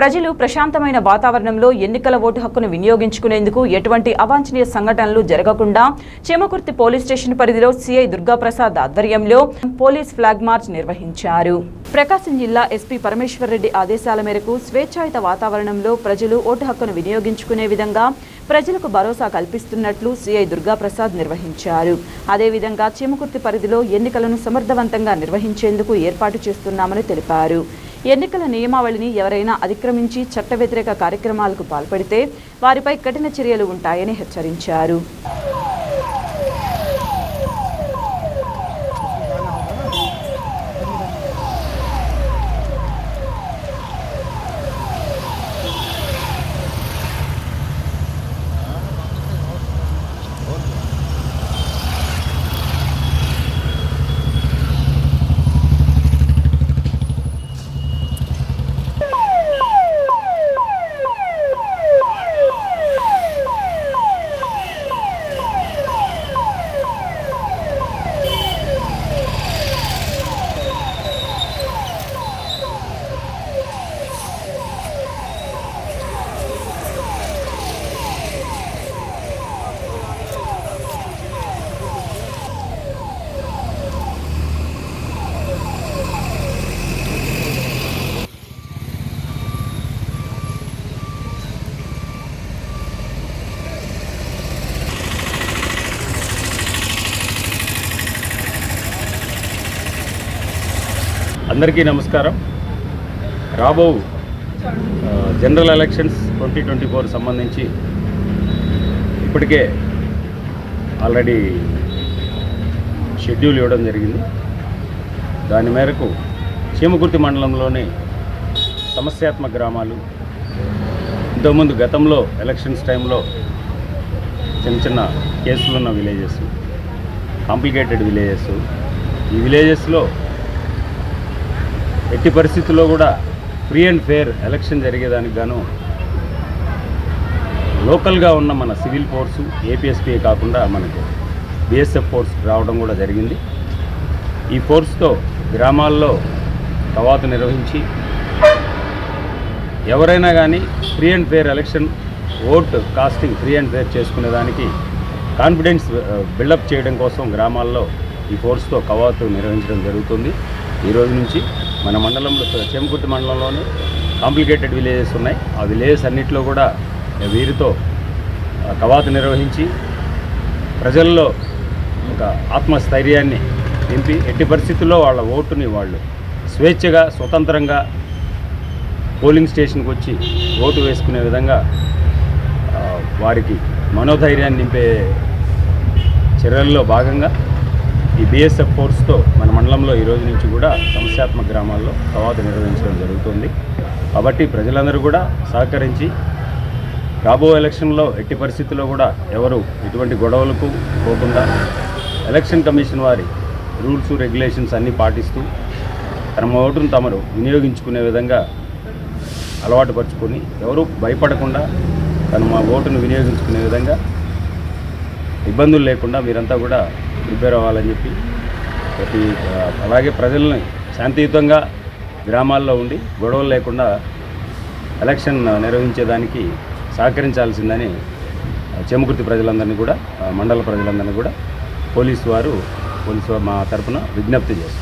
ప్రజలు ప్రశాంతమైన వాతావరణంలో ఎన్నికల ఓటు హక్కును వినియోగించుకునేందుకు ఎటువంటి అవాంఛనీయ సంఘటనలు జరగకుండా చేమకుర్తి పోలీస్ స్టేషన్ పరిధిలో సిఐ దుర్గాప్రసాద్ ఆధ్వర్యంలో పోలీస్ ఫ్లాగ్ మార్చ్ నిర్వహించారు. ప్రకాశం జిల్లా ఎస్పీ పరమేశ్వరరెడ్డి ఆదేశాల మేరకు స్వేచ్ఛాయుత వాతావరణంలో ప్రజలు ఓటు హక్కును వినియోగించుకునే విధంగా ప్రజలకు భరోసా కల్పిస్తున్నట్లు సిఐ దుర్గాప్రసాద్ నిర్వహించారు. అదేవిధంగా చీమకుర్తి పరిధిలో ఎన్నికలను సమర్థవంతంగా నిర్వహించేందుకు ఏర్పాటు చేస్తున్నామని తెలిపారు. ఎన్నికల నియమావళిని ఎవరైనా అతిక్రమించి చట్ట వ్యతిరేక కార్యక్రమాలకు పాల్పడితే వారిపై కఠిన చర్యలు ఉంటాయని హెచ్చరించారు. అందరికీ నమస్కారం. రాబో general elections twenty twenty four సంబంధించి ఇప్పటికే ఆల్రెడీ షెడ్యూల్ ఇవ్వడం జరిగింది. దాని మేరకు చీమకుర్తి మండలంలోని సమస్యాత్మక గ్రామాలు ఇంతకుముందు గతంలో ఎలక్షన్స్ టైంలో చిన్న చిన్న కేసులు ఉన్న విలేజెస్ కాంప్లికేటెడ్ విలేజెస్ ఈ విలేజెస్లో ఎట్టి పరిస్థితుల్లో కూడా ఫ్రీ అండ్ ఫేర్ ఎలక్షన్ జరిగేదానికి గాను లోకల్గా ఉన్న మన సివిల్ ఫోర్సు ఏపీఎస్పీ కాకుండా మనకు బిఎస్ఎఫ్ ఫోర్స్ రావడం కూడా జరిగింది. ఈ ఫోర్స్తో గ్రామాల్లో కవాతు నిర్వహించి ఎవరైనా కానీ free and fair election vote casting free and fair చేసుకునేదానికి confidence buildup చేయడం కోసం గ్రామాల్లో ఈ ఫోర్స్తో కవాతు నిర్వహించడం జరుగుతుంది. ఈ రోజు నుంచి మన మండలంలో చెంకుర్తి మండలంలోని కాంప్లికేటెడ్ విలేజెస్ ఉన్నాయి. ఆ విలేజెస్ అన్నింటిలో కూడా వీరితో కవాతు నిర్వహించి ప్రజల్లో ఒక ఆత్మస్థైర్యాన్ని నింపి ఎట్టి పరిస్థితుల్లో వాళ్ళ ఓటుని వాళ్ళు స్వేచ్ఛగా స్వతంత్రంగా పోలింగ్ స్టేషన్కి వచ్చి ఓటు వేసుకునే విధంగా వారికి మనోధైర్యాన్ని నింపే చర్యల్లో భాగంగా ఈ బీఎస్ఎఫ్ ఫోర్స్తో మన మండలంలో ఈ రోజు నుంచి కూడా సమస్యాత్మక గ్రామాల్లో కవాతు నిర్వహించడం జరుగుతుంది. కాబట్టి ప్రజలందరూ కూడా సహకరించి రాబో ఎలక్షన్లో ఎట్టి పరిస్థితుల్లో కూడా ఎవరు ఎటువంటి గొడవలకు పోకుండా ఎలక్షన్ కమిషన్ వారి రూల్స్ రెగ్యులేషన్స్ అన్నీ పాటిస్తూ తమ ఓటును తమరు వినియోగించుకునే విధంగా అలవాటు పరుచుకొని ఎవరు భయపడకుండా తను మా ఓటును వినియోగించుకునే విధంగా ఇబ్బందులు లేకుండా మీరంతా కూడా ప్రిపేర్ అవ్వాలని చెప్పి ప్రతి అలాగే ప్రజల్ని శాంతియుతంగా గ్రామాల్లో ఉండి గొడవలు లేకుండా ఎలక్షన్ నిర్వహించేదానికి సహకరించాల్సిందని చెముకుర్తి ప్రజలందరినీ కూడా మండల ప్రజలందరినీ కూడా పోలీసు వారు పోలీసు వారు మా తరపున విజ్ఞప్తి చేస్తారు